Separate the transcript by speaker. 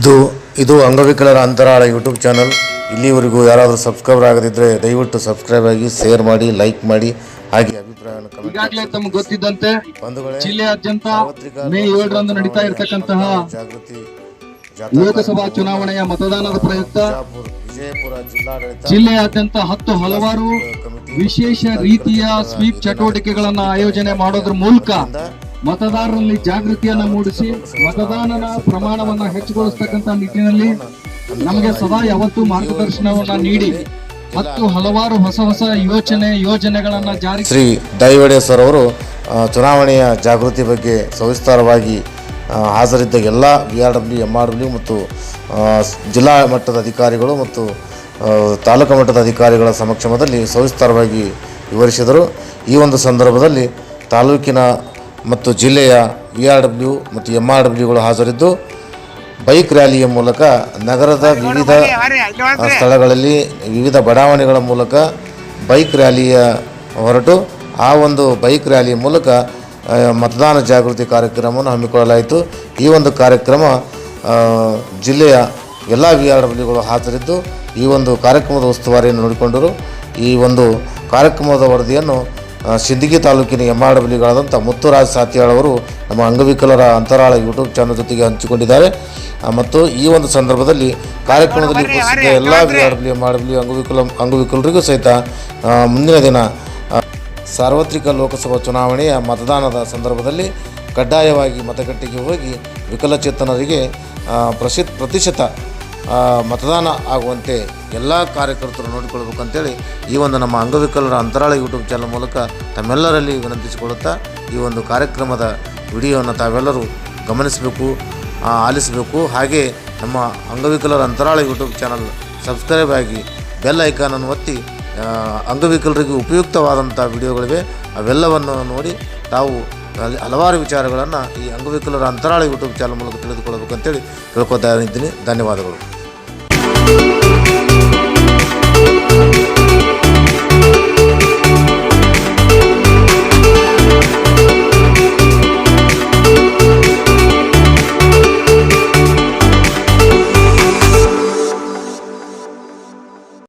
Speaker 1: ಇದು ಇದು ಅಂಗವಿಕಲರ ಅಂತರಾಳ ಯೂಟ್ಯೂಬ್ ಚಾನಲ್ ಇಲ್ಲಿವರೆಗೂ ಯಾರಾದರೂ ಸಬ್ಸ್ಕ್ರೈಬರ್ ಆಗದಿದ್ದರೆ ದಯವಿಟ್ಟು ಸಬ್ಸ್ಕ್ರೈಬ್ ಆಗಿ ಶೇರ್ ಮಾಡಿ ಲೈಕ್ ಮಾಡಿ ಹಾಗೆ ಅಭಿಪ್ರಾಯವನ್ನು
Speaker 2: ಈಗಾಗಲೇ ತಮ್ಗೆ ಗೊತ್ತಿದ್ದಂತೆ ಜಿಲ್ಲೆಯಾದ್ಯಂತ ಮೇ ಏಳರಂದು ನಡೀತಾ ಇರತಕ್ಕಂತಹ
Speaker 1: ಜಾಗೃತಿ
Speaker 2: ಲೋಕಸಭಾ ಚುನಾವಣೆಯ ಮತದಾನದ ಪ್ರಯುಕ್ತ ಜಿಲ್ಲೆಯಾದ್ಯಂತ ಹತ್ತು ಹಲವಾರು ವಿಶೇಷ ರೀತಿಯ ಸ್ವೀಪ್ ಚಟುವಟಿಕೆಗಳನ್ನ ಆಯೋಜನೆ ಮಾಡೋದ್ರ ಮೂಲಕ ಮತದಾರರಲ್ಲಿ ಜಾಗೃತಿಯನ್ನು ಮೂಡಿಸಿ ಮತದಾನದ ಪ್ರಮಾಣವನ್ನು ಹೆಚ್ಚುಗೊಳಿಸ್ತಕ್ಕಂಥ ನಿಟ್ಟಿನಲ್ಲಿ ನಮಗೆ ಸದಾ ಯಾವತ್ತೂ ಮಾರ್ಗದರ್ಶನವನ್ನ ನೀಡಿ ಮತ್ತು ಹಲವಾರು ಹೊಸ ಹೊಸ ಯೋಚನೆ, ಯೋಜನೆಗಳನ್ನು ಜಾರಿ
Speaker 1: ಶ್ರೀ ದೈವಡೆ ಸರ್ ಅವರು ಚುನಾವಣೆಯ ಜಾಗೃತಿ ಬಗ್ಗೆ ಸವಿಸ್ತಾರವಾಗಿ ಹಾಜರಿದ್ದ ಎಲ್ಲ V R W M R W ಮತ್ತು ಜಿಲ್ಲಾ ಮಟ್ಟದ ಅಧಿಕಾರಿಗಳು ಮತ್ತು ತಾಲೂಕು ಮಟ್ಟದ ಅಧಿಕಾರಿಗಳ ಸಮಕ್ಷಮದಲ್ಲಿ ಸವಿಸ್ತಾರವಾಗಿ ವಿವರಿಸಿದರು. ಈ ಒಂದು ಸಂದರ್ಭದಲ್ಲಿ ತಾಲೂಕಿನ ಮತ್ತು ಜಿಲ್ಲೆಯ ವಿ ಆರ್ ಡಬ್ಲ್ಯೂ ಮತ್ತು ಎಂ ಆರ್ ಡಬ್ಲ್ಯೂಗಳು ಹಾಜರಿದ್ದು ಬೈಕ್ ರ್ಯಾಲಿಯ ಮೂಲಕ ನಗರದ ವಿವಿಧ ಸ್ಥಳಗಳಲ್ಲಿ ವಿವಿಧ ಬಡಾವಣೆಗಳ ಮೂಲಕ ಬೈಕ್ ರ್ಯಾಲಿಯ ಹೊರಟು ಆ ಒಂದು ಬೈಕ್ ರ್ಯಾಲಿಯ ಮೂಲಕ ಮತದಾನ ಜಾಗೃತಿ ಕಾರ್ಯಕ್ರಮವನ್ನು ಹಮ್ಮಿಕೊಳ್ಳಲಾಯಿತು. ಈ ಒಂದು ಕಾರ್ಯಕ್ರಮ ಜಿಲ್ಲೆಯ ಎಲ್ಲ ವಿ ಆರ್ ಡಬ್ಲ್ಯೂಗಳು ಹಾಜರಿದ್ದು ಈ ಒಂದು ಕಾರ್ಯಕ್ರಮದ ಉಸ್ತುವಾರಿಯನ್ನು ನೋಡಿಕೊಂಡರು. ಈ ಒಂದು ಕಾರ್ಯಕ್ರಮದ ವರದಿಯನ್ನು ಆ, ಸಿಂದಗಿ ತಾಲೂಕಿನ ಎಂ ಆರ್ ಡಬ್ಲ್ಯೂಗಳಾದಂಥ ಮುತ್ತುರಾಜ್ ಸಾತ್ಯಾಳ್ ಅವರು ನಮ್ಮ ಅಂಗವಿಕಲರ ಅಂತರಾಳ ಯೂಟ್ಯೂಬ್ ಚಾನಲ್ ಜೊತೆಗೆ ಹಂಚಿಕೊಂಡಿದ್ದಾರೆ. ಮತ್ತು ಈ ಒಂದು ಸಂದರ್ಭದಲ್ಲಿ ಕಾರ್ಯಕ್ರಮದಲ್ಲಿ ಉಪಸ್ಥಿತ ಎಲ್ಲ V R W M R W ಅಂಗವಿಕಲ ಅಂಗವಿಕಲರಿಗೂ ಸಹಿತ ಮುಂದಿನ ದಿನ ಸಾರ್ವತ್ರಿಕ ಲೋಕಸಭಾ ಚುನಾವಣೆಯ ಮತದಾನದ ಸಂದರ್ಭದಲ್ಲಿ ಕಡ್ಡಾಯವಾಗಿ ಮತಗಟ್ಟೆಗೆ ಹೋಗಿ ವಿಕಲಚೇತನರಿಗೆ ಪ್ರಸಿ ಪ್ರತಿಶತ ಮತದಾನ ಆಗುವಂತೆ ಎಲ್ಲ ಕಾರ್ಯಕರ್ತರು ನೋಡಿಕೊಳ್ಬೇಕು ಅಂತೇಳಿ ಈ ಒಂದು ನಮ್ಮ ಅಂಗವಿಕಲರ ಅಂತರಾಳ ಯೂಟ್ಯೂಬ್ ಚಾನಲ್ ಮೂಲಕ ತಮ್ಮೆಲ್ಲರಲ್ಲಿ ವಿನಂತಿಸಿಕೊಳ್ಳುತ್ತಾ ಈ ಒಂದು ಕಾರ್ಯಕ್ರಮದ ವಿಡಿಯೋವನ್ನು ತಾವೆಲ್ಲರೂ ಗಮನಿಸಬೇಕು ಆಲಿಸಬೇಕು. ಹಾಗೆ ನಮ್ಮ ಅಂಗವಿಕಲರ ಅಂತರಾಳ ಯೂಟ್ಯೂಬ್ ಚಾನಲ್ ಸಬ್ಸ್ಕ್ರೈಬ್ ಆಗಿ ಬೆಲ್ ಐಕಾನನ್ನು ಒತ್ತಿ ಅಂಗವಿಕಲರಿಗೆ ಉಪಯುಕ್ತವಾದಂಥ ವಿಡಿಯೋಗಳಿವೆ. ಅವೆಲ್ಲವನ್ನು ನೋಡಿ ತಾವು ಅಲ್ಲಿ ಹಲವಾರು ವಿಚಾರಗಳನ್ನು ಈ ಅಂಗವಿಕಲರ ಅಂತರಾಳ ಯೂಟ್ಯೂಬ್ ಚಾನಲ್ ಮೂಲಕ ತಿಳಿದುಕೊಳ್ಳಬೇಕಂತೇಳಿ ತಿಳ್ಕೊತಾ ಇದ್ದೀನಿ. ಧನ್ಯವಾದಗಳು.